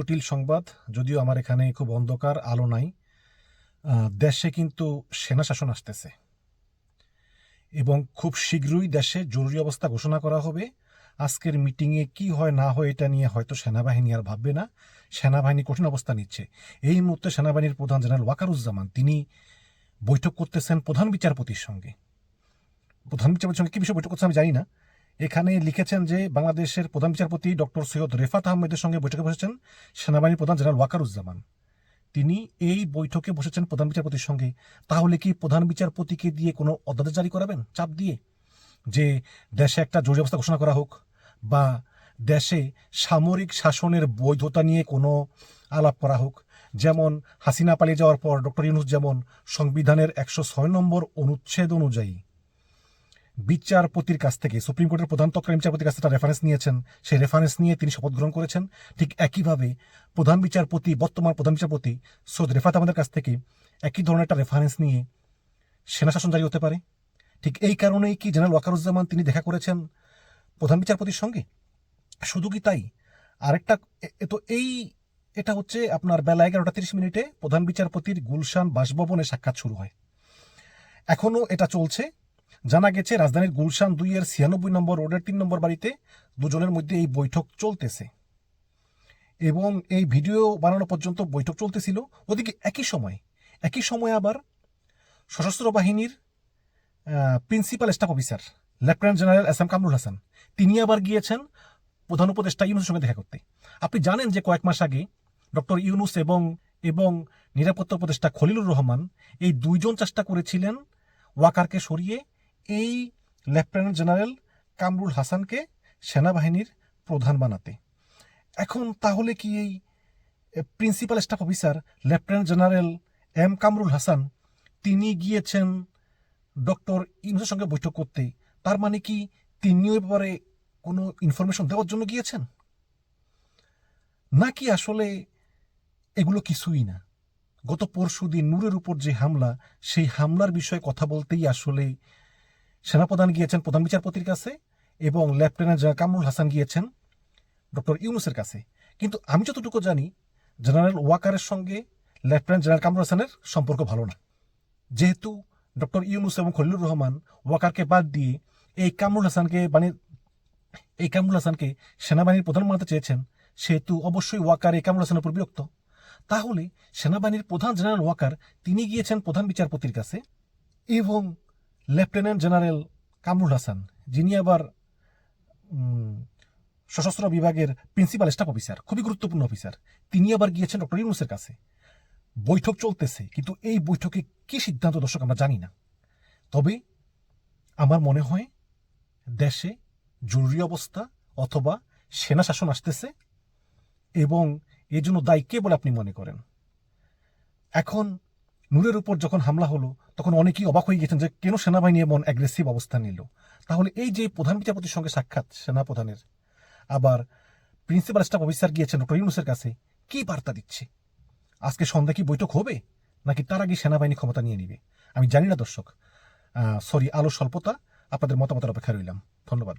জটিল সংবাদ, যদিও আমার এখানে খুব অন্ধকার, আলো নাই। দেশে কিন্তু সেনা শাসন আসতেছে। এবং খুব শীঘ্রই দেশে জরুরি অবস্থা ঘোষণা করা হবে। আজকের মিটিংয়ে কি হয়, না হয়, এটা নিয়ে হয়তো সেনাবাহিনী আর ভাববে না। সেনাবাহিনী কঠিন অবস্থা নিচ্ছে। এই মুহূর্তে সেনাবাহিনীর প্রধান জেনারেল ওয়াকারুজ্জামান, তিনি বৈঠক করতেছেন প্রধান বিচারপতির সঙ্গে। প্রধান বিচারপতির সঙ্গে কি বিষয়ে বৈঠক করছে আমি জানি না। এখানে লিখেছেন যে বাংলাদেশের প্রধান বিচারপতি ডক্টর সৈয়দ রেফাত আহমেদের সঙ্গে বৈঠকে বসেছেন সেনাবাহিনী প্রধান জেনারেল ওয়াকারুজ্জামান। তিনি এই বৈঠকে বসেছেন প্রধান বিচারপতির সঙ্গে। তাহলে কি প্রধান বিচারপতিকে দিয়ে কোনো অধ্যাদেশ জারি করাবেন? চাপ দিয়ে? যে দেশে একটা জরুরি অবস্থা ঘোষণা করা হোক বা দেশে সামরিক শাসনের বৈধতা নিয়ে কোনো আলাপ করা হোক। যেমন হাসিনা পালিয়ে যাওয়ার পর ডক্টর ইউনুস যেমন সংবিধানের একশো ছয় নম্বর অনুচ্ছেদ অনুযায়ী বিচারপতির কাছ থেকে সুপ্রিম কোর্টের প্রধান তৎকালীন বিচারপতির কাছ থেকে রেফারেন্স নিয়েছেন। সেই রেফারেন্স নিয়ে তিনি শপথ গ্রহণ করেছেন। ঠিক একইভাবে প্রধান বিচারপতি, বর্তমান প্রধান বিচারপতি সৈয়দ রেফাত আমাদের কাছ থেকে একই ধরনের একটা রেফারেন্স নিয়ে সেনা শাসন জারি হতে পারে। ঠিক এই কারণেই কি জেনারেল ওয়াকারুজ্জামান তিনি দেখা করেছেন প্রধান বিচারপতির সঙ্গে? শুধু কি তাই? আরেকটা তো এই, এটা হচ্ছে আপনার বেলা এগারোটা তিরিশ মিনিটে প্রধান বিচারপতির গুলশান বাসভবনে সাক্ষাৎ শুরু হয়। এখনও এটা চলছে। জানা গেছে, রাজধানীর গুলশান দুই এর ছিয়ানব্বই নম্বর রোডের তিন নম্বর বাড়িতে দুজনের মধ্যে এই বৈঠক চলতেছে। এবং এই ভিডিও বানানো পর্যন্ত বৈঠক চলতেছিল। ওদিকে একই সময় একই সময় আবার সশস্ত্র বাহিনীর principal staff officer, lieutenant general S M Kamrul Hasan, তিনি আবার গিয়েছেন প্রধান উপদেষ্টা ইউনুসের সঙ্গে দেখা করতে। আপনি জানেন যে কয়েক মাস আগে ডক্টর ইউনুস এবং এবং নিরাপত্তা উপদেষ্টা খলিলুর রহমান এই দুইজন চেষ্টা করেছিলেন ওয়াকারকে সরিয়ে এই লেফটেন্যান্ট জেনারেল কামরুল হাসানকে সেনাবাহিনীর প্রধান বানাতে। এখন তাহলে কি এই principal staff officer lieutenant general M Kamrul Hasan, তিনি গিয়েছেন ডক্টর ইউনুসের সঙ্গে বৈঠক করতে, তার মানে কি তিনিও ব্যাপারে কোনো ইনফরমেশন দেওয়ার জন্য গিয়েছেন? নাকি আসলে এগুলো কিছুই না? গত পরশু দিন নূরের উপর যে হামলা, সেই হামলার বিষয়ে কথা বলতেই আসলে সেনাপ্রধান গিয়েছেন প্রধান বিচারপতির কাছে এবং লেফটেন্যান্ট জেনারেল কামরুল হাসান গিয়েছেন ডক্টর ইউনুসের কাছে। কিন্তু আমি যতটুকু জানি, জেনারেল ওয়াকারের সঙ্গে লেফটেন্যান্ট জেনারেল কামরুল হাসানের সম্পর্ক ভালো না। যেহেতু ডক্টর ইউনুস এবং খলিলুর রহমান ওয়াকারকে বাদ দিয়ে এই কামরুল হাসানকে মানে এই কামরুল হাসানকে সেনাবাহিনীর প্রধান বানাতে চেয়েছেন, সেহেতু অবশ্যই ওয়াকার এই কামরুল হাসানের উপর বিরক্ত। তাহলে সেনাবাহিনীর প্রধান জেনারেল ওয়াকার তিনি গিয়েছেন প্রধান বিচারপতির কাছে এবং লেফটেন্যান্ট জেনারেল কামরুল হাসান, যিনি আবার সশস্ত্র বিভাগের প্রিন্সিপাল স্টাফ অফিসার, খুবই গুরুত্বপূর্ণ অফিসার, তিনি আবার গিয়েছেন ডক্টর ইউনুসের কাছে। বৈঠক চলতেছে, কিন্তু এই বৈঠকে কি সিদ্ধান্ত দর্শক আমরা জানি না। তবে আমার মনে হয় দেশে জরুরি অবস্থা অথবা সেনা শাসন আসতেছে এবং এর জন্য দায়ী কে বলে আপনি মনে করেন? এখন নূরের উপর যখন হামলা হলো, তখন অনেকেই অবাক হয়ে গেছেন যে কেন সেনাবাহিনী এমন অ্যাগ্রেসিভ অবস্থান নিল। তাহলে এই যে প্রধান বিচারপতির সঙ্গে সাক্ষাৎ সেনা প্রধানের আবার প্রিন্সিপাল স্টাফ অফিসার গিয়েছেন ডক্টর ইউনুসের কাছে, কি বার্তা দিচ্ছে? আজকে সন্ধ্যা কি বৈঠক হবে? নাকি তার আগে সেনাবাহিনী ক্ষমতা নিয়ে নিবে? আমি জানি না দর্শক। সরি আলো স্বল্পতা, আপনাদের মতামতের অপেক্ষা রইলাম। ধন্যবাদ।